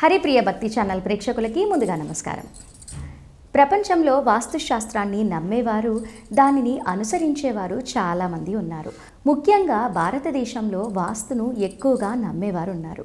హరిప్రియ భక్తి ఛానల్ ప్రేక్షకులకి ముందుగా నమస్కారం. ప్రపంచంలో వాస్తుశాస్త్రాన్ని నమ్మేవారు దానిని అనుసరించేవారు చాలామంది ఉన్నారు. ముఖ్యంగా భారతదేశంలో వాస్తును ఎక్కువగా నమ్మేవారు ఉన్నారు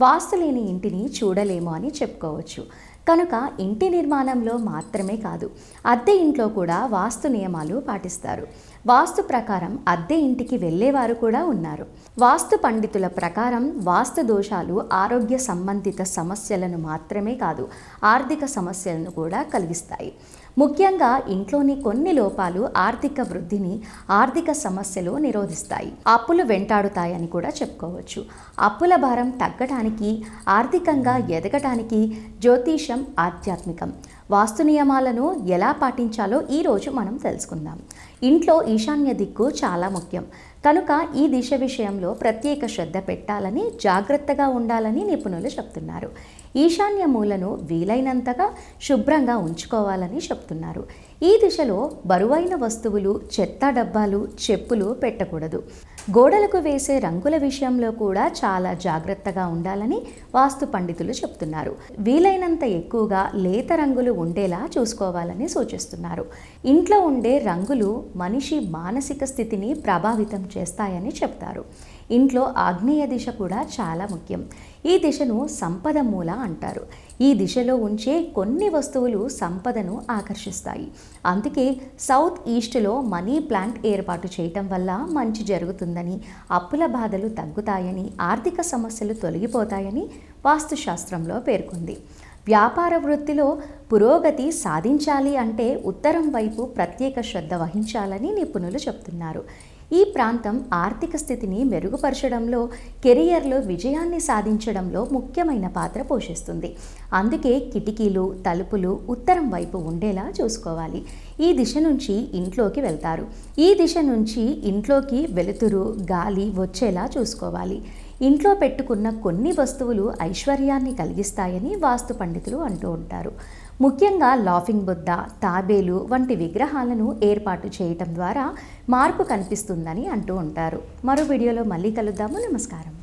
వాస్తు లేని ఇంటిని చూడలేము అని చెప్పుకోవచ్చు. కనుక ఇంటి నిర్మాణంలో మాత్రమే కాదు అద్దె ఇంట్లో కూడా వాస్తు నియమాలు పాటిస్తారు. వాస్తు ప్రకారం అద్దె ఇంటికి వెళ్ళేవారు కూడా ఉన్నారు. వాస్తు పండితుల ప్రకారం వాస్తు దోషాలు ఆరోగ్య సంబంధిత సమస్యలను మాత్రమే కాదు ఆర్థిక సమస్యలను కూడా కలిగిస్తాయి. ముఖ్యంగా ఇంట్లోని కొన్ని లోపాలు ఆర్థిక వృద్ధిని ఆర్థిక సమస్యలు నిరోధిస్తాయి. అప్పులు వెంటాడుతాయని కూడా చెప్పుకోవచ్చు. అప్పుల భారం తగ్గటానికి ఆర్థికంగా ఎదగటానికి జ్యోతిషం ఆధ్యాత్మికం. వాస్తు నియమాలను ఎలా పాటించాలో ఈరోజు మనం తెలుసుకుందాం. ఇంట్లో ఈశాన్య దిక్కు చాలా ముఖ్యం. కనుక ఈ దిశ విషయంలో ప్రత్యేక శ్రద్ధ పెట్టాలని జాగ్రత్తగా ఉండాలని నిపుణులు చెప్తున్నారు. ఈశాన్య మూలను వీలైనంతగా శుభ్రంగా ఉంచుకోవాలని చెప్తున్నారు. ఈ దిశలో బరువైన వస్తువులు చెత్త డబ్బాలు చెప్పులు పెట్టకూడదు. గోడలకు వేసే రంగుల విషయంలో కూడా చాలా జాగ్రత్తగా ఉండాలని వాస్తు పండితులు చెప్తున్నారు. వీలైనంత ఎక్కువగా లేత రంగులు ఉండేలా చూసుకోవాలని సూచిస్తున్నారు. ఇంట్లో ఉండే రంగులు మనిషి మానసిక స్థితిని ప్రభావితం చేస్తాయని చెప్తారు. ఇంట్లో ఆగ్నేయ దిశ కూడా చాలా ముఖ్యం. ఈ దిశను సంపద మూల అంటారు. ఈ దిశలో ఉంచే కొన్ని వస్తువులు సంపదను ఆకర్షిస్తాయి. అందుకే సౌత్ ఈస్ట్లో మనీ ప్లాంట్ ఏర్పాటు చేయటం వల్ల మంచి జరుగుతుందని అప్పుల బాధలు తగ్గుతాయని ఆర్థిక సమస్యలు తొలగిపోతాయని వాస్తుశాస్త్రంలో పేర్కొంది. వ్యాపార వృత్తిలో పురోగతి సాధించాలి అంటే ఉత్తరం వైపు ప్రత్యేక శ్రద్ధ వహించాలని నిపుణులు చెప్తున్నారు. ఈ ప్రాంతం ఆర్థిక స్థితిని మెరుగుపరచడంలో కెరియర్లో విజయాన్ని సాధించడంలో ముఖ్యమైన పాత్ర పోషిస్తుంది. అందుకే కిటికీలు తలుపులు ఉత్తరం వైపు ఉండేలా చూసుకోవాలి. ఈ దిశ నుంచి ఇంట్లోకి వెళ్తారు. ఈ దిశ నుంచి ఇంట్లోకి వెలుతురు గాలి వచ్చేలా చూసుకోవాలి. ఇంట్లో పెట్టుకున్న కొన్ని వస్తువులు ఐశ్వర్యాన్ని కలిగిస్తాయని వాస్తు పండితులు అంటూ ఉంటారు. ముఖ్యంగా లాఫింగ్ బుద్ధ తాబేలు వంటి విగ్రహాలను ఏర్పాటు చేయటం ద్వారా మార్పు కనిపిస్తుందని అంటూ ఉంటారు. మరో వీడియోలో మళ్ళీ కలుద్దాము. నమస్కారం.